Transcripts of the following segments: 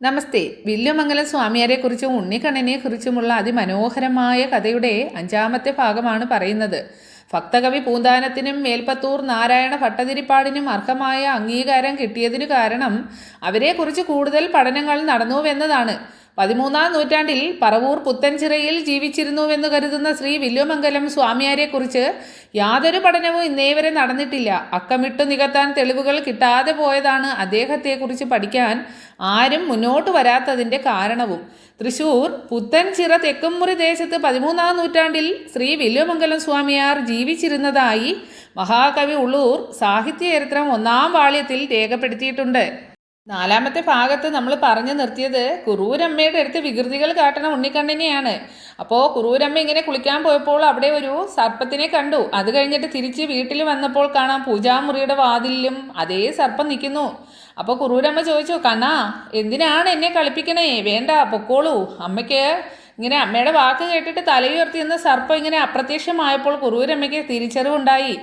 നമസ്തേ. വില്ലുമംഗലം സ്വാമിയാരെ കുറിച്ചും ഉണ്ണിക്കണ്ണനെ കുറിച്ചുമുള്ള അതിമനോഹരമായ കഥയുടെ അഞ്ചാമത്തെ ഭാഗമാണ് പറയുന്നത്. ഭക്തകവി പൂന്താനത്തിനും മേൽപ്പത്തൂർ നാരായണ ഭട്ടതിരിപ്പാടിനും അർഹമായ അംഗീകാരം കിട്ടിയതിനു കാരണം അവരെക്കുറിച്ച് കൂടുതൽ പഠനങ്ങൾ നടന്നുവെന്നതാണ്. പതിമൂന്നാം നൂറ്റാണ്ടിൽ പറവൂർ പുത്തൻചിറയിൽ ജീവിച്ചിരുന്നുവെന്ന് കരുതുന്ന ശ്രീ വില്ലുമംഗലം സ്വാമിയാരെക്കുറിച്ച് യാതൊരു പഠനവും ഇന്നേ വരെ നടന്നിട്ടില്ല. അക്കമിട്ടു നികത്താൻ തെളിവുകൾ കിട്ടാതെ പോയതാണ് അദ്ദേഹത്തെക്കുറിച്ച് പഠിക്കാൻ ആരും മുന്നോട്ട് വരാത്തതിന്റെ കാരണവും. തൃശൂർ പുത്തൻചിറ തെക്കുംമുറി ദേശത്ത് പതിമൂന്നാം നൂറ്റാണ്ടിൽ ശ്രീ വില്ലുമംഗലം സ്വാമിയാർ ജീവിച്ചിരുന്നതായി മഹാകവി ഉള്ളൂർ സാഹിത്യചരിത്രം ഒന്നാം വാള്യത്തിൽ രേഖപ്പെടുത്തിയിട്ടുണ്ട്. നാലാമത്തെ ഭാഗത്ത് നമ്മൾ പറഞ്ഞു നിർത്തിയത് കുറൂരമ്മയുടെ അടുത്ത് വികൃതികൾ കാട്ടണ ഉണ്ണിക്കണ്ണിനെയാണ്. അപ്പോൾ കുറൂരമ്മ ഇങ്ങനെ കുളിക്കാൻ പോയപ്പോൾ അവിടെ ഒരു സർപ്പത്തിനെ കണ്ടു. അത് കഴിഞ്ഞിട്ട് തിരിച്ച് വീട്ടിൽ വന്നപ്പോൾ കാണാം പൂജാമുറിയുടെ വാതിലിലും അതേ സർപ്പം നിൽക്കുന്നു. അപ്പോൾ കുറൂരമ്മ ചോദിച്ചു കണ്ണാ എന്തിനാണ് എന്നെ കളിപ്പിക്കണേ? വേണ്ട പൊക്കോളൂ. അമ്മയ്ക്ക് ഇങ്ങനെ അമ്മയുടെ വാക്ക് കേട്ടിട്ട് തലയുയർത്തി നിന്ന സർപ്പം ഇങ്ങനെ അപ്രത്യക്ഷമായപ്പോൾ കുറൂരമ്മയ്ക്ക് തിരിച്ചറിവുണ്ടായി.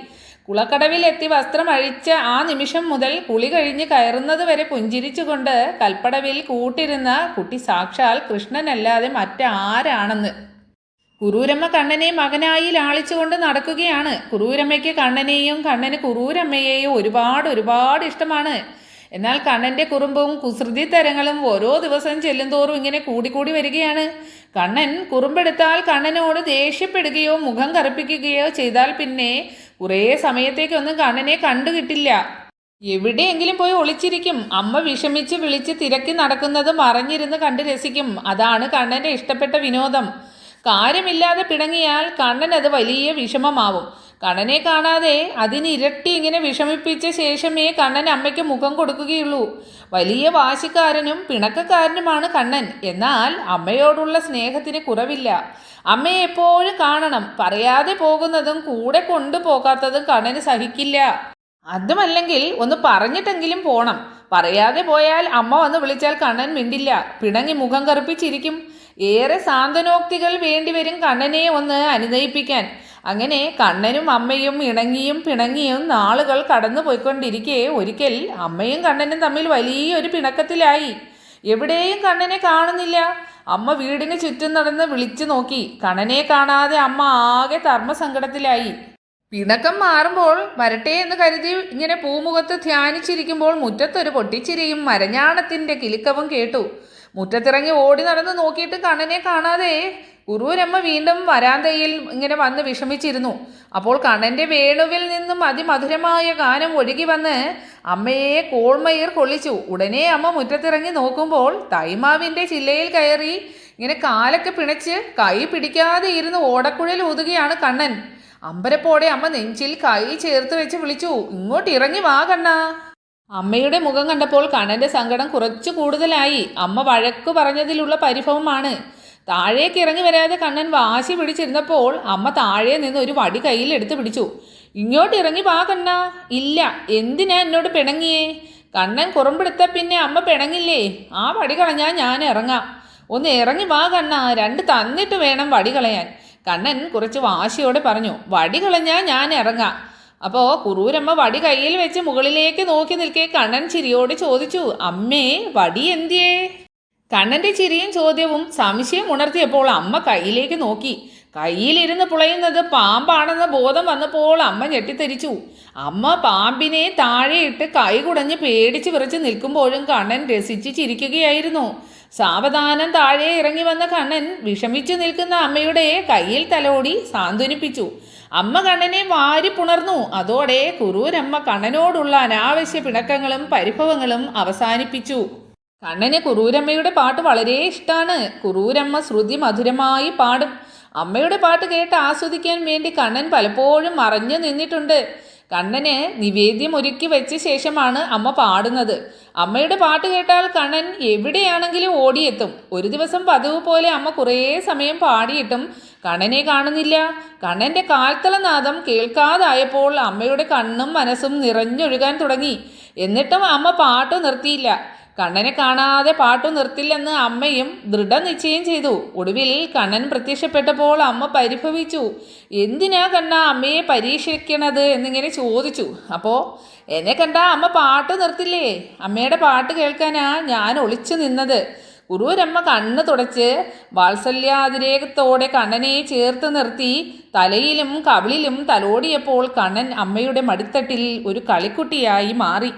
കുളക്കടവിൽ എത്തി വസ്ത്രം അഴിച്ച ആ നിമിഷം മുതൽ കുളി കഴിഞ്ഞ് കയറുന്നത് വരെ പുഞ്ചിരിച്ചുകൊണ്ട് കൽപ്പടവിൽ കൂട്ടിരുന്ന കുട്ടി സാക്ഷാൽ കൃഷ്ണനല്ലാതെ മറ്റാരാണെന്ന്. കുറൂരമ്മ കണ്ണനെ മകനായി ലാളിച്ചുകൊണ്ട് നടക്കുകയാണ്. കുറൂരമ്മയ്ക്ക് കണ്ണനെയും കണ്ണന് കുറൂരമ്മയെയും ഒരുപാട് ഒരുപാട് ഇഷ്ടമാണ്. എന്നാൽ കണ്ണന്റെ കുറുമ്പും കുസൃതി തരങ്ങളും ഓരോ ദിവസം ചെല്ലുന്തോറും ഇങ്ങനെ കൂടിക്കൂടി വരികയാണ്. കണ്ണൻ കുറുമ്പെടുത്താൽ കണ്ണനോട് ദേഷ്യപ്പെടുകയോ മുഖം കറുപ്പിക്കുകയോ ചെയ്താൽ പിന്നെ കുറേ സമയത്തേക്കൊന്നും കണ്ണനെ കണ്ടു കിട്ടില്ല. എവിടെയെങ്കിലും പോയി ഒളിച്ചിരിക്കും. അമ്മ വിഷമിച്ച് വിളിച്ച് തിരക്കി നടക്കുന്നത് മറഞ്ഞിരുന്ന് കണ്ട് രസിക്കും. അതാണ് കണ്ണന്റെ ഇഷ്ടപ്പെട്ട വിനോദം. കാര്യമില്ലാതെ പിണങ്ങിയാൽ കണ്ണൻ അത് വലിയ വിഷമമാവും. കണ്ണനെ കാണാതെ അതിനിരട്ടി ഇങ്ങനെ വിഷമിപ്പിച്ച ശേഷമേ കണ്ണൻ അമ്മയ്ക്ക് മുഖം കൊടുക്കുകയുള്ളൂ. വലിയ വാശിക്കാരനും പിണക്കക്കാരനുമാണ് കണ്ണൻ. എന്നാൽ അമ്മയോടുള്ള സ്നേഹത്തിന് കുറവില്ല. അമ്മയെ എപ്പോഴും കാണണം. പറയാതെ പോകുന്നതും കൂടെ കൊണ്ടുപോകാത്തതും കണ്ണന് സഹിക്കില്ല. അതുമല്ലെങ്കിൽ ഒന്ന് പറഞ്ഞിട്ടെങ്കിലും പോണം. പറയാതെ പോയാൽ അമ്മ വന്ന് വിളിച്ചാൽ കണ്ണൻ മിണ്ടില്ല. പിണങ്ങി മുഖം കറുപ്പിച്ചിരിക്കും. ഏറെ സാന്ത്വനോക്തികൾ വേണ്ടിവരും കണ്ണനെ ഒന്ന് അനുനയിപ്പിക്കാൻ. അങ്ങനെ കണ്ണനും അമ്മയും ഇണങ്ങിയും പിണങ്ങിയും നാളുകൾ കടന്നു പോയിക്കൊണ്ടിരിക്കെ ഒരിക്കൽ അമ്മയും കണ്ണനും തമ്മിൽ വലിയൊരു പിണക്കത്തിലായി. എവിടെയും കണ്ണനെ കാണുന്നില്ല. അമ്മ വീടിന് ചുറ്റും നടന്ന് വിളിച്ചു നോക്കി. കണ്ണനെ കാണാതെ അമ്മ ആകെ ധർമ്മസങ്കടത്തിലായി പിണക്കം മാറുമ്പോൾ വരട്ടെ എന്ന് കരുതി ഇങ്ങനെ പൂമുഖത്ത് ധ്യാനിച്ചിരിക്കുമ്പോൾ മുറ്റത്തൊരു പൊട്ടിച്ചിരിയും മരഞ്ഞാണത്തിന്റെ കിലുക്കവും കേട്ടു. മുറ്റത്തിറങ്ങി ഓടി നടന്ന് നോക്കിയിട്ട് കണ്ണനെ കാണാതെ ഗുരുവരമ്മ വീണ്ടും വരാന്തയിൽ ഇങ്ങനെ വന്ന് വിഷമിച്ചിരുന്നു. അപ്പോൾ കണ്ണന്റെ വേണുവിൽ നിന്നും അതിമധുരമായ ഗാനം ഒഴുകി വന്ന് അമ്മയെ കോൾമയിർ കൊള്ളിച്ചു. ഉടനെ അമ്മ മുറ്റത്തിറങ്ങി നോക്കുമ്പോൾ തൈമാവിന്റെ ചില്ലയിൽ കയറി ഇങ്ങനെ കാലൊക്കെ പിണച്ച് കൈ പിടിക്കാതെ ഇരുന്ന് ഓടക്കുഴൽ ഊതുകയാണ് കണ്ണൻ. അമ്പരപ്പോടെ അമ്മ നെഞ്ചിൽ കൈ ചേർത്ത് വെച്ച് വിളിച്ചു ഇങ്ങോട്ട് ഇറങ്ങി വാ കണ്ണ. അമ്മയുടെ മുഖം കണ്ടപ്പോൾ കണ്ണന്റെ സങ്കടം കുറച്ചു കൂടുതലായി. അമ്മ വഴക്കു പറഞ്ഞതിലുള്ള പരിഭവമാണ്. താഴേക്ക് ഇറങ്ങി വരാതെ കണ്ണൻ വാശി പിടിച്ചിരുന്നപ്പോൾ അമ്മ താഴെ നിന്ന് ഒരു വടി കയ്യിലെടുത്ത് പിടിച്ചു. ഇങ്ങോട്ട് ഇറങ്ങി വാ കണ്ണ. ഇല്ല എന്തിനാ എന്നോട് പിണങ്ങിയേ? കണ്ണൻ കുറമ്പെടുത്ത പിന്നെ അമ്മ പിണങ്ങില്ലേ? ആ വടി കളഞ്ഞാൽ ഞാൻ ഇറങ്ങാം. ഒന്ന് ഇറങ്ങി വാ കണ്ണ. രണ്ട് തന്നിട്ട് വേണം വടി കളയാൻ. കണ്ണൻ കുറച്ച് വാശിയോടെ പറഞ്ഞു വടി കളഞ്ഞാൽ ഞാൻ ഇറങ്ങാം. അപ്പോൾ കുറൂരമ്മ വടി കയ്യിൽ വെച്ച് മുകളിലേക്ക് നോക്കി നിൽക്കേ കണ്ണൻ ചിരിയോട് ചോദിച്ചു അമ്മേ വടി എന്തിയേ? കണ്ണന്റെ ചിരിയും ചോദ്യവും സംശയം ഉണർത്തിയപ്പോൾ അമ്മ കയ്യിലേക്ക് നോക്കി. കയ്യിലിരുന്ന് പുളയുന്നത് പാമ്പാണെന്ന ബോധം വന്നപ്പോൾ അമ്മ ഞെട്ടിത്തെരിച്ചു. അമ്മ പാമ്പിനെ താഴെയിട്ട് കൈ കുടഞ്ഞ് പേടിച്ച് വിറച്ച് നിൽക്കുമ്പോഴും കണ്ണൻ രസിച്ച് ചിരിക്കുകയായിരുന്നു. സാവധാനം താഴെ ഇറങ്ങി വന്ന കണ്ണൻ വിഷമിച്ചു നിൽക്കുന്ന അമ്മയുടെ കയ്യിൽ തലോടി സാന്ത്വനിപ്പിച്ചു. അമ്മ കണ്ണനെ വാരി പുണർന്നു. അതോടെ കുറൂരമ്മ കണ്ണനോടുള്ള അനാവശ്യ പിണക്കങ്ങളും പരിഭവങ്ങളും അവസാനിപ്പിച്ചു. കണ്ണന് കുറൂരമ്മയുടെ പാട്ട് വളരെ ഇഷ്ടമാണ് കുറൂരമ്മ ശ്രുതി മധുരമായി പാടും. അമ്മയുടെ പാട്ട് കേട്ട് ആസ്വദിക്കാൻ വേണ്ടി കണ്ണൻ പലപ്പോഴും മറഞ്ഞു നിന്നിട്ടുണ്ട്. കണ്ണന് നിവേദ്യം ഒരുക്കി വെച്ച ശേഷമാണ് അമ്മ പാടുന്നത്. അമ്മയുടെ പാട്ട് കേട്ടാൽ കണ്ണൻ എവിടെയാണെങ്കിലും ഓടിയെത്തും. ഒരു ദിവസം പതിവ് പോലെ അമ്മ കുറേ സമയം പാടിയിട്ടും കണ്ണനെ കാണുന്നില്ല. കണ്ണന്റെ കാൽത്തലനാദം കേൾക്കാതായപ്പോൾ അമ്മയുടെ കണ്ണും മനസ്സും നിറഞ്ഞൊഴുകാൻ തുടങ്ങി. എന്നിട്ടും അമ്മ പാട്ട് നിർത്തിയില്ല. കണ്ണനെ കാണാതെ പാട്ടു നിർത്തില്ലെന്ന് അമ്മയും ദൃഢനിശ്ചയം ചെയ്തു. ഒടുവിൽ കണ്ണൻ പ്രത്യക്ഷപ്പെട്ടപ്പോൾ അമ്മ പരിഭവിച്ചു. എന്തിനാ കണ്ണ അമ്മയെ പരീക്ഷിക്കണത്? എന്നിങ്ങനെ ചോദിച്ചു. അപ്പോൾ എന്നെ കണ്ട അമ്മ പാട്ട് നിർത്തില്ലേ? അമ്മയുടെ പാട്ട് കേൾക്കാനാ ഞാൻ ഒളിച്ചു നിന്നത്. ഗുരുവരമ്മ കണ്ണ് തുടച്ച് വാത്സല്യാതിരേകത്തോടെ കണ്ണനെ ചേർത്ത് നിർത്തി തലയിലും കവിളിലും തലോടിയപ്പോൾ കണ്ണൻ അമ്മയുടെ മടിത്തട്ടിൽ ഒരു കളിക്കുട്ടിയായി മാറി.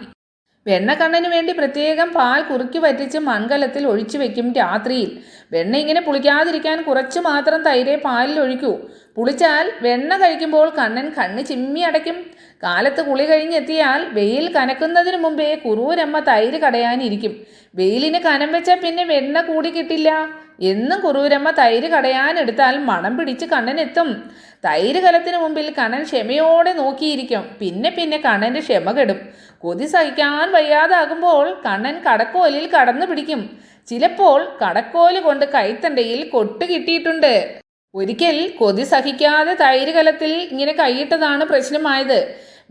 വെണ്ണക്കണ്ണന് വേണ്ടി പ്രത്യേകം പാൽ കുറുക്കി വറ്റിച്ച് മൺകലത്തിൽ ഒഴിച്ചു വെക്കും രാത്രിയിൽ. വെണ്ണ ഇങ്ങനെ പുളിക്കാതിരിക്കാൻ കുറച്ച് മാത്രം തൈരെ പാലിൽ ഒഴിക്കൂ. പുളിച്ചാൽ വെണ്ണ കഴിക്കുമ്പോൾ കണ്ണൻ കണ്ണ് ചിമ്മി അടയ്ക്കും. കാലത്ത് കുളി കഴിഞ്ഞെത്തിയാൽ വെയിൽ കനക്കുന്നതിന് മുമ്പേ കുറൂരമ്മ തൈര് കടയാനിരിക്കും. വെയിലിന് കനം വെച്ചാൽ പിന്നെ വെണ്ണ കൂടി കിട്ടില്ല. എന്നും കുറൂരമ്മ തൈര് കടയാനെടുത്താൽ മണം പിടിച്ച് കണ്ണനെത്തും തൈര് കലത്തിന് മുമ്പിൽ കണ്ണൻ ക്ഷമയോടെ നോക്കിയിരിക്കും. പിന്നെ പിന്നെ കണ്ണന്റെ ക്ഷമ കെടും. കൊതി സഹിക്കാൻ വയ്യാതാകുമ്പോൾ കണ്ണൻ കടക്കോലിൽ കടന്നു പിടിക്കും. ചിലപ്പോൾ കടക്കോൽ കൊണ്ട് കൈത്തണ്ടയിൽ കൊട്ട് കിട്ടിയിട്ടുണ്ട്. ഒരിക്കൽ കൊതി സഹിക്കാതെ തൈര് കലത്തിൽ ഇങ്ങനെ കൈയിട്ടതാണ് പ്രശ്നമായത്.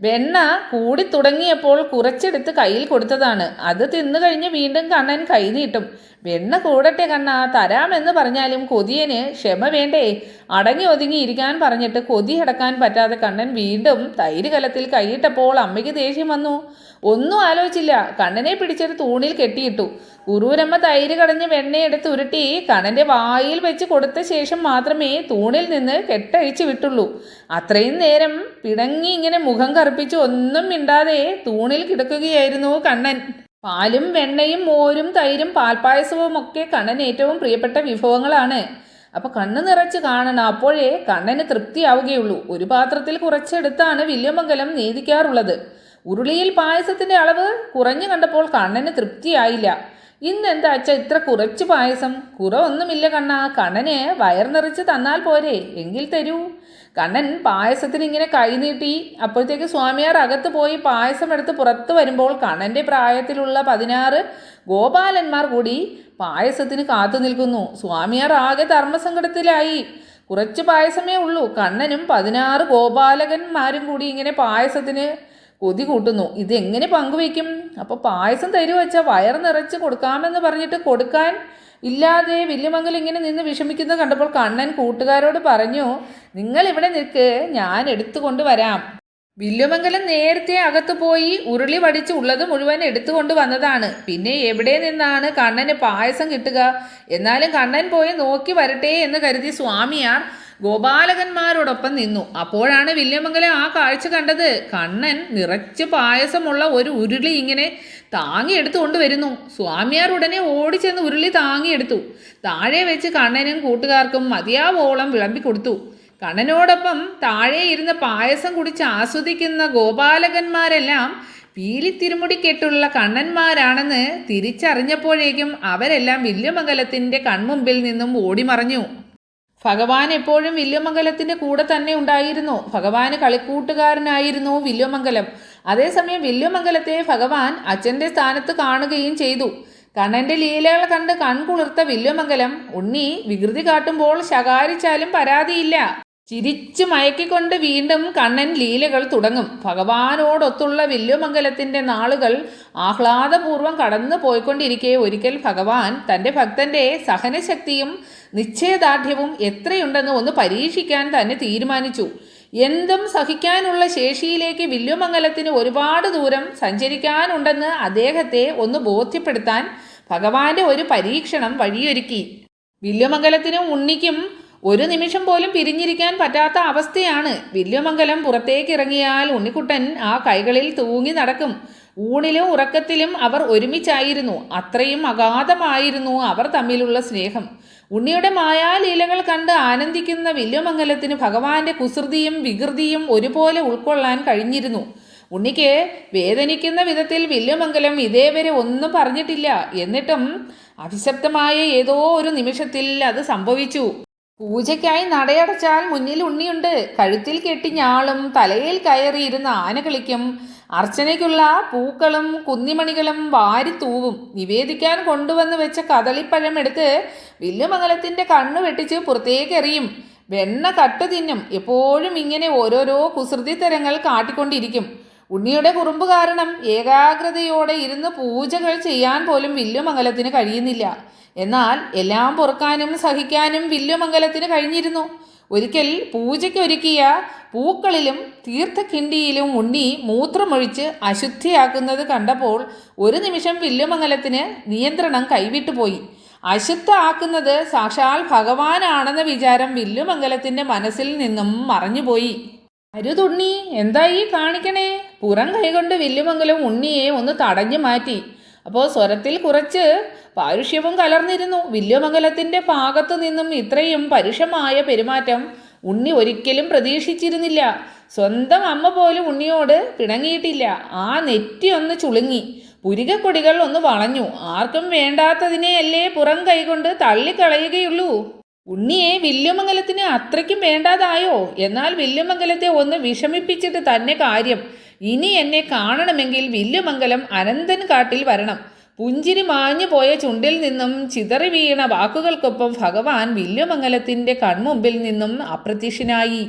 വെണ്ണ കൂടി തുടങ്ങിയപ്പോൾ കുറച്ചെടുത്ത് കയ്യിൽ കൊടുത്തതാണ്. അത് തിന്നു കഴിഞ്ഞ് വീണ്ടും കണ്ണൻ കൈ നീട്ടും വെണ്ണ കൂടട്ടെ കണ്ണ തരാമെന്ന് പറഞ്ഞാലും കൊതിയന് ക്ഷമ വേണ്ടേ? അടങ്ങി ഒതുങ്ങി ഇരിക്കാൻ പറഞ്ഞിട്ട് കൊതി അടക്കാൻ പറ്റാതെ കണ്ണൻ വീണ്ടും തൈര് കലത്തിൽ കൈയിട്ടപ്പോൾ അമ്മയ്ക്ക് ദേഷ്യം വന്നു. ഒന്നും ആലോചിച്ചില്ല. കണ്ണനെ പിടിച്ചൊരു തൂണിൽ കെട്ടിയിട്ടു. കുറൂരമ്മ തൈര് കടഞ്ഞ് വെണ്ണയെടുത്ത് ഉരുട്ടി കണന്റെ വായിൽ വെച്ച് കൊടുത്ത ശേഷം മാത്രമേ തൂണിൽ നിന്ന് കെട്ടഴിച്ചു വിട്ടുള്ളൂ. അത്രയും നേരം പിടങ്ങി ഇങ്ങനെ മുഖം കറുപ്പിച്ച് ഒന്നും മിണ്ടാതെ തൂണിൽ കിടക്കുകയായിരുന്നു കണ്ണൻ. പാലും വെണ്ണയും മോരും തൈരും പാൽപ്പായസവും ഒക്കെ കണ്ണൻ ഏറ്റവും പ്രിയപ്പെട്ട വിഭവങ്ങളാണ്. അപ്പോൾ കണ്ണ് നിറച്ച് കാണണം. അപ്പോഴേ കണ്ണന് തൃപ്തിയാവുകയുള്ളൂ. ഒരു പാത്രത്തിൽ കുറച്ചെടുത്താണ് വില്യമംഗലം നീതിക്കാറുള്ളത് ഉരുളിയിൽ പായസത്തിന്റെ അളവ് കുറഞ്ഞു കണ്ടപ്പോൾ കണ്ണന് തൃപ്തിയായില്ല. ഇന്നെന്താ അച്ഛ ഇത്ര കുറച്ച് പായസം? കുറവൊന്നുമില്ല കണ്ണ. കണ്ണനെ വയർ നിറച്ച് തന്നാൽ പോരെ. എങ്കിൽ തരൂ. കണ്ണൻ പായസത്തിന് ഇങ്ങനെ കൈനീട്ടി അപ്പോഴത്തേക്ക് സ്വാമിയാർ അകത്ത് പോയി പായസം എടുത്ത് പുറത്ത് വരുമ്പോൾ കണ്ണന്റെ പ്രായത്തിലുള്ള പതിനാറ് ഗോപാലന്മാർ കൂടി പായസത്തിന് കാത്തു നിൽക്കുന്നു. സ്വാമിയാർ ആകെ ധർമ്മസങ്കടത്തിലായി. കുറച്ച് പായസമേ ഉള്ളൂ. കണ്ണനും പതിനാറ് ഗോപാലകന്മാരും കൂടി ഇങ്ങനെ പായസത്തിന് കൊതി കൂട്ടുന്നു. ഇതെങ്ങനെ പങ്കുവയ്ക്കും? അപ്പോൾ പായസം തരുമോ വെച്ചാൽ വയർ നിറച്ച് കൊടുക്കാമെന്ന് പറഞ്ഞിട്ട് കൊടുക്കാൻ ഇല്ലാതെ വില്യമംഗൽ ഇങ്ങനെ നിന്ന് വിഷമിക്കുന്നത് കണ്ടപ്പോൾ കണ്ണൻ കൂട്ടുകാരോട് പറഞ്ഞു നിങ്ങൾ ഇവിടെ നിൽക്ക് ഞാൻ എടുത്തു കൊണ്ടുവരാം. വില്യമംഗലം നേരത്തെ അകത്തു പോയി ഉരുളി വടിച്ച് ഉള്ളത് മുഴുവൻ എടുത്തുകൊണ്ട് വന്നതാണ് പിന്നെ എവിടെ നിന്നാണ് കണ്ണന് പായസം കിട്ടുക? എന്നാലും കണ്ണൻ പോയി നോക്കി വരട്ടെ എന്ന് കരുതി സ്വാമിയാർ ഗോപാലകന്മാരോടൊപ്പം നിന്നു. അപ്പോഴാണ് വില്യമംഗലം ആ കാഴ്ച കണ്ടത്. കണ്ണൻ നിറച്ച് പായസമുള്ള ഒരു ഉരുളി ഇങ്ങനെ താങ്ങിയെടുത്തു കൊണ്ടുവരുന്നു. സ്വാമിയാർ ഉടനെ ഓടിച്ചെന്ന് ഉരുളി താങ്ങിയെടുത്തു. താഴെ വെച്ച് കണ്ണനും കൂട്ടുകാർക്കും മതിയാവോളം വിളമ്പിക്കൊടുത്തു. കണ്ണനോടൊപ്പം താഴെ ഇരുന്ന് പായസം കുടിച്ച് ആസ്വദിക്കുന്ന ഗോപാലകന്മാരെല്ലാം പീലിത്തിരുമുടി കെട്ടുള്ള കണ്ണന്മാരാണെന്ന് തിരിച്ചറിഞ്ഞപ്പോഴേക്കും അവരെല്ലാം വില്യമംഗലത്തിന്റെ കൺമുമ്പിൽ നിന്നും ഓടിമറഞ്ഞു. ഭഗവാൻ എപ്പോഴും വില്യമംഗലത്തിന്റെ കൂടെ തന്നെ ഉണ്ടായിരുന്നു. ഭഗവാന് കളിക്കൂട്ടുകാരനായിരുന്നു വില്യമംഗലം. അതേസമയം വില്യമംഗലത്തെ ഭഗവാൻ അച്ഛന്റെ സ്ഥാനത്ത് കാണുകയും ചെയ്തു. കണ്ണന്റെ ലീലകൾ കണ്ട് കൺകുളിർത്ത വില്യമംഗലം ഉണ്ണി വികൃതി കാട്ടുമ്പോൾ ശകാരിച്ചാലും പരാതിയില്ല. ചിരിച്ചു മയക്കിക്കൊണ്ട് വീണ്ടും കണ്ണൻ ലീലകൾ തുടങ്ങും. ഭഗവാനോടൊത്തുള്ള വില്യമംഗലത്തിന്റെ നാളുകൾ ആഹ്ലാദപൂർവം കടന്നു പോയിക്കൊണ്ടിരിക്കെ ഒരിക്കൽ ഭഗവാൻ തന്റെ ഭക്തന്റെ സഹനശക്തിയും നിശ്ചയദാർഢ്യവും എത്രയുണ്ടെന്ന് ഒന്ന് പരീക്ഷിക്കാൻ തന്നെ തീരുമാനിച്ചു. എന്തും സഹിക്കാനുള്ള ശേഷിയിലേക്ക് വില്ലുമംഗലത്തിന് ഒരുപാട് ദൂരം സഞ്ചരിക്കാനുണ്ടെന്ന് അദ്ദേഹത്തെ ഒന്ന് ബോധ്യപ്പെടുത്താൻ ഭഗവാന്റെ ഒരു പരീക്ഷണം വഴിയൊരുക്കി. വില്ലുമംഗലത്തിനും ഉണ്ണിക്കും ഒരു നിമിഷം പോലും പിരിഞ്ഞിരിക്കാൻ പറ്റാത്ത അവസ്ഥയാണ്. വില്ലുമംഗലം പുറത്തേക്ക് ഇറങ്ങിയാൽ ഉണ്ണിക്കുട്ടൻ ആ കൈകളിൽ തൂങ്ങി നടക്കും. ഊണിലും ഉറക്കത്തിലും അവർ ഒരുമിച്ചായിരുന്നു. അത്രയും അഗാധമായിരുന്നു അവർ തമ്മിലുള്ള സ്നേഹം. ഉണ്ണിയുടെ മായാലീലകൾ കണ്ട് ആനന്ദിക്കുന്ന വില്യമംഗലത്തിന് ഭഗവാന്റെ കുസൃതിയും വികൃതിയും ഒരുപോലെ ഉൾക്കൊള്ളാൻ കഴിഞ്ഞിരുന്നു. ഉണ്ണിക്ക് വേദനിക്കുന്ന വിധത്തിൽ വില്യമംഗലം ഇതേവരെ ഒന്നും പറഞ്ഞിട്ടില്ല. എന്നിട്ടും അഭിശബ്ദമായ ഏതോ ഒരു നിമിഷത്തിൽ അത് സംഭവിച്ചു. പൂജയ്ക്കായി നടയടച്ചാൽ മുന്നിൽ ഉണ്ണിയുണ്ട്. കഴുത്തിൽ കെട്ടി ഞാളും തലയിൽ കയറിയിരുന്ന ആന കളിക്കും അർച്ചനയ്ക്കുള്ള പൂക്കളും കുന്നിമണികളും വാരി തൂവും. നിവേദിക്കാൻ കൊണ്ടുവന്ന് വെച്ച കദളിപ്പഴം എടുത്ത് വില്ലുമംഗലത്തിന്റെ കണ്ണു വെട്ടിച്ച് പുറത്തേക്ക് എറിയും വെണ്ണ കട്ട് തിന്നും. എപ്പോഴും ഇങ്ങനെ ഓരോരോ കുസൃതി തരങ്ങൾ കാട്ടിക്കൊണ്ടിരിക്കും. ഉണ്ണിയുടെ കുറുമ്പ് കാരണം ഏകാഗ്രതയോടെ ഇരുന്ന് പൂജകൾ ചെയ്യാൻ പോലും വില്ലുമംഗലത്തിന് കഴിയുന്നില്ല. എന്നാൽ എല്ലാം പൊറുക്കാനും സഹിക്കാനും വില്ലുമംഗലത്തിന് കഴിഞ്ഞിരുന്നു. ഒരിക്കൽ പൂജയ്ക്ക് ഒരുക്കിയ പൂക്കളിലും തീർത്ഥഖിണ്ടിയിലും ഉണ്ണി മൂത്രമൊഴിച്ച് അശുദ്ധിയാക്കുന്നത് കണ്ടപ്പോൾ ഒരു നിമിഷം വില്ലുമംഗലത്തിന് നിയന്ത്രണം കൈവിട്ടുപോയി അശുദ്ധ ആക്കുന്നത് സാക്ഷാൽ ഭഗവാനാണെന്ന വിചാരം വില്ലുമംഗലത്തിന്റെ മനസ്സിൽ നിന്നും മറഞ്ഞുപോയി. അരുതുണ്ണി എന്താ ഈ കാണിക്കണേ? പുറം കൈകൊണ്ട് വില്ലുമംഗലം ഉണ്ണിയെ ഒന്ന് തടഞ്ഞു മാറ്റി. അപ്പോൾ സ്വരത്തിൽ കുറച്ച് പാരുഷ്യവും കലർന്നിരുന്നു. വില്യമംഗലത്തിന്റെ ഭാഗത്തു നിന്നും ഇത്രയും പരുഷമായ പെരുമാറ്റം ഉണ്ണി ഒരിക്കലും പ്രതീക്ഷിച്ചിരുന്നില്ല. സ്വന്തം അമ്മ പോലും ഉണ്ണിയോട് പിണങ്ങിയിട്ടില്ല. ആ നെറ്റി ഒന്ന് ചുളുങ്ങി. പുരികക്കൊടികൾ ഒന്ന് വളഞ്ഞു. ആർക്കും വേണ്ടാത്തതിനെയല്ലേ പുറം കൈകൊണ്ട് തള്ളിക്കളയുകയുള്ളൂ. ഉണ്ണിയെ വില്ലുമംഗലത്തിന് അത്രയ്ക്കും വേണ്ടാതായോ? എന്നാൽ വില്ലുമംഗലത്തെ ഒന്ന് വിഷമിപ്പിച്ചിട്ട് തന്നെ കാര്യം. ഇനി എന്നെ കാണണമെങ്കിൽ വില്ലുമംഗലം അനന്തൻ കാട്ടിൽ വരണം. പുഞ്ചിരി മാഞ്ഞു പോയ ചുണ്ടിൽ നിന്നും ചിതറി വീണ വാക്കുകൾക്കൊപ്പം ഭഗവാൻ വില്ലുമംഗലത്തിന്റെ കൺമുമ്പിൽ നിന്നും അപ്രത്യക്ഷനായി.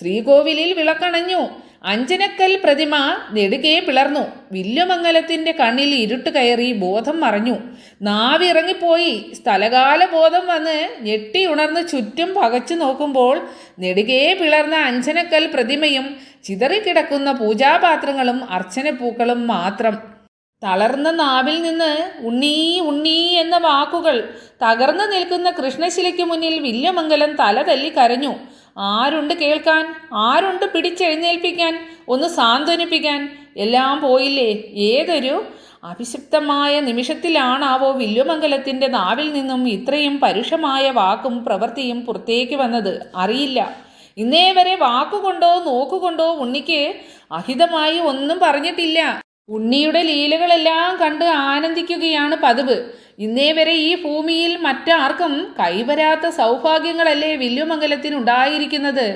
ശ്രീകോവിലിൽ വിളക്കണഞ്ഞു. അഞ്ജനക്കൽ പ്രതിമ നെടുകെ പിളർന്നു. വില്ലുമംഗലത്തിന്റെ കണ്ണിൽ ഇരുട്ട് കയറി ബോധം മറഞ്ഞു. നാവിറങ്ങിപ്പോയി. സ്ഥലകാല ബോധം വന്ന് ഞെട്ടി ഉണർന്ന് ചുറ്റും പകച്ചു നോക്കുമ്പോൾ നെടുകെ പിളർന്ന അഞ്ജനക്കൽ പ്രതിമയും ചിതറിക്കിടക്കുന്ന പൂജാപാത്രങ്ങളും അർച്ചനപ്പൂക്കളും മാത്രം. തളർന്ന നാവിൽ നിന്ന് ഉണ്ണീ ഉണ്ണീ എന്ന വാക്കുകൾ തകർന്നു നിൽക്കുന്ന കൃഷ്ണശിലയ്ക്ക് മുന്നിൽ വില്യമംഗലം തല തല്ലി കരഞ്ഞു. ആരുണ്ട് കേൾക്കാൻ? ആരുണ്ട് പിടിച്ചെഴുന്നേൽപ്പിക്കാൻ? ഒന്ന് സാന്ത്വനിപ്പിക്കാൻ. എല്ലാം പോയില്ലേ? ഏതൊരു അഭിശപ്തമായ നിമിഷത്തിലാണാവോ വില്ലുമംഗലത്തിന്റെ നാവിൽ നിന്നും ഇത്രയും പരുഷമായ വാക്കും പ്രവൃത്തിയും പുറത്തേക്ക് വന്നത്? അറിയില്ല. ഇന്നേ വരെ വാക്കുകൊണ്ടോ നോക്കുകൊണ്ടോ ഉണ്ണിക്ക് അഹിതമായി ഒന്നും പറഞ്ഞിട്ടില്ല. ഉണ്ണിയുടെ ലീലകളെല്ലാം കണ്ട് ആനന്ദിക്കുകയാണ് പതിവ്. ഇന്നേ വരെ ഈ ഭൂമിയിൽ മറ്റാർക്കും കൈവരാത്ത സൗഭാഗ്യങ്ങളല്ലേ വില്ലുമംഗലത്തിനുണ്ടായിരിക്കുന്നത്.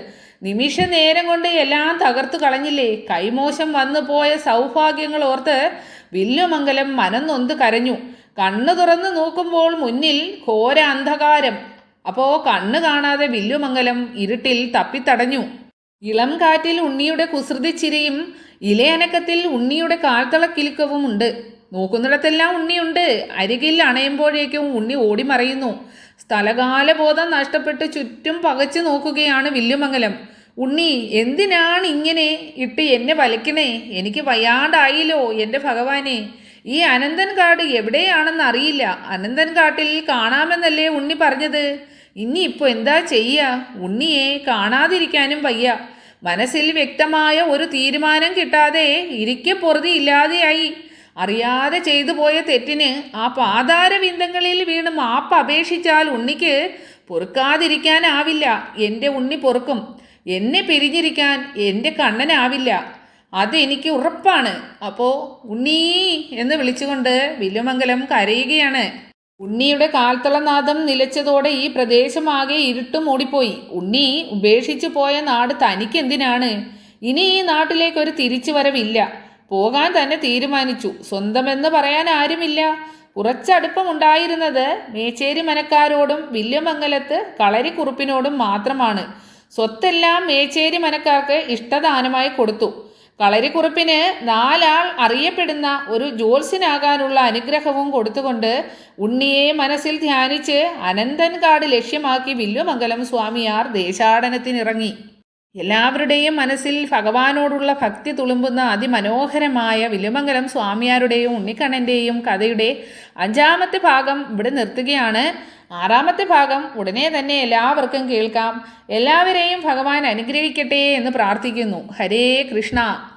നിമിഷ നേരം കൊണ്ട് എല്ലാം തകർത്തു കളഞ്ഞില്ലേ? കൈമോശം വന്നു പോയ സൗഭാഗ്യങ്ങൾ ഓർത്ത് വില്ലുമംഗലം മനം കരഞ്ഞു. കണ്ണു തുറന്നു നോക്കുമ്പോൾ മുന്നിൽ ഘോര അന്ധകാരം. അപ്പോ കണ്ണു കാണാതെ വില്ലുമംഗലം ഇരുട്ടിൽ തപ്പിത്തടഞ്ഞു. ഇളം കാറ്റിൽ ഉണ്ണിയുടെ കുസൃതി ചിരിയും ഇലയനക്കത്തിൽ ഉണ്ണിയുടെ കാൽത്തളക്കിലുക്കവും ഉണ്ട്. നോക്കുന്നിടത്തെല്ലാം ഉണ്ണിയുണ്ട്. അരികിൽ അണയുമ്പോഴേക്കും ഉണ്ണി ഓടിമറയുന്നു. സ്ഥലകാലബോധം നഷ്ടപ്പെട്ട് ചുറ്റും പകച്ചു നോക്കുകയാണ് വില്ലുമംഗലം. ഉണ്ണി എന്തിനാണ് ഇങ്ങനെ ഇട്ട് എന്നെ വലിക്കണേ? എനിക്ക് വയ്യാണ്ടായില്ലോ എന്റെ ഭഗവാനെ. ഈ അനന്തൻ കാട് എവിടെയാണെന്ന് അറിയില്ല. അനന്തൻ കാട്ടിൽ കാണാമെന്നല്ലേ ഉണ്ണി പറഞ്ഞത്. ഇനി ഇപ്പോൾ എന്താ ചെയ്യുക ഉണ്ണിയെ കാണാതിരിക്കാനും വയ്യ. മനസ്സിൽ വ്യക്തമായ ഒരു തീരുമാനം കിട്ടാതെ ഇരിക്കെ പൊറുതി ഇല്ലാതെയായി. അറിയാതെ ചെയ്തു പോയ തെറ്റിന് ആ പാതാരവിന്ദങ്ങളിൽ വീണ് മാപ്പ് അപേക്ഷിച്ചാൽ ഉണ്ണിക്ക് പൊറുക്കാതിരിക്കാനാവില്ല. എന്റെ ഉണ്ണി പൊറുക്കും. എന്നെ പിരിഞ്ഞിരിക്കാൻ എന്റെ കണ്ണനാവില്ല. അതെനിക്ക് ഉറപ്പാണ്. അപ്പോൾ ഉണ്ണീ എന്ന് വിളിച്ചുകൊണ്ട് വില്ലുമംഗലം കരയുകയാണ്. ഉണ്ണിയുടെ കാൽത്തളനാദം നിലച്ചതോടെ ഈ പ്രദേശമാകെ ഇരുട്ടും ഓടിപ്പോയി. ഉണ്ണി ഉപേക്ഷിച്ചു പോയ നാട് തനിക്കെന്തിനാണ്? ഇനി ഈ നാട്ടിലേക്ക് ഒരു തിരിച്ചുവരവില്ല. പോകാൻ തന്നെ തീരുമാനിച്ചു. സ്വന്തമെന്ന് പറയാൻ ആരുമില്ല. കുറച്ചടുപ്പമുണ്ടായിരുന്നത് മേച്ചേരി മനക്കാരോടും വില്യമംഗലത്ത് കളരിക്കുറുപ്പിനോടും മാത്രമാണ്. സ്വത്തെല്ലാം മേച്ചേരി മനക്കാർക്ക് ഇഷ്ടദാനമായി കൊടുത്തു. കളരിക്കുറുപ്പിന് നാലാൾ അറിയപ്പെടുന്ന ഒരു ജ്യോത്സ്യനാകാനുള്ള അനുഗ്രഹവും കൊടുത്തുകൊണ്ട് ഉണ്ണിയെ മനസ്സിൽ ധ്യാനിച്ച് അനന്തൻകാട് ലക്ഷ്യമാക്കി വില്ലുമംഗലം സ്വാമിയാർ ദേശാടനത്തിനിറങ്ങി. എല്ലാവരുടെയും മനസ്സിൽ ഭഗവാനോടുള്ള ഭക്തി തുളുമ്പുന്ന അതിമനോഹരമായ വില്ലുമംഗലം സ്വാമിയാരുടെയും ഉണ്ണിക്കണ്ണന്റെയും കഥയുടെ അഞ്ചാമത്തെ ഭാഗം ഇവിടെ നിർത്തുകയാണ്. ആറാമത്തെ ഭാഗം ഉടനെ തന്നെ എല്ലാവർക്കും കേൾക്കാം. എല്ലാവരെയും ഭഗവാൻ അനുഗ്രഹിക്കട്ടെ എന്ന് പ്രാർത്ഥിക്കുന്നു. ഹരേ കൃഷ്ണ.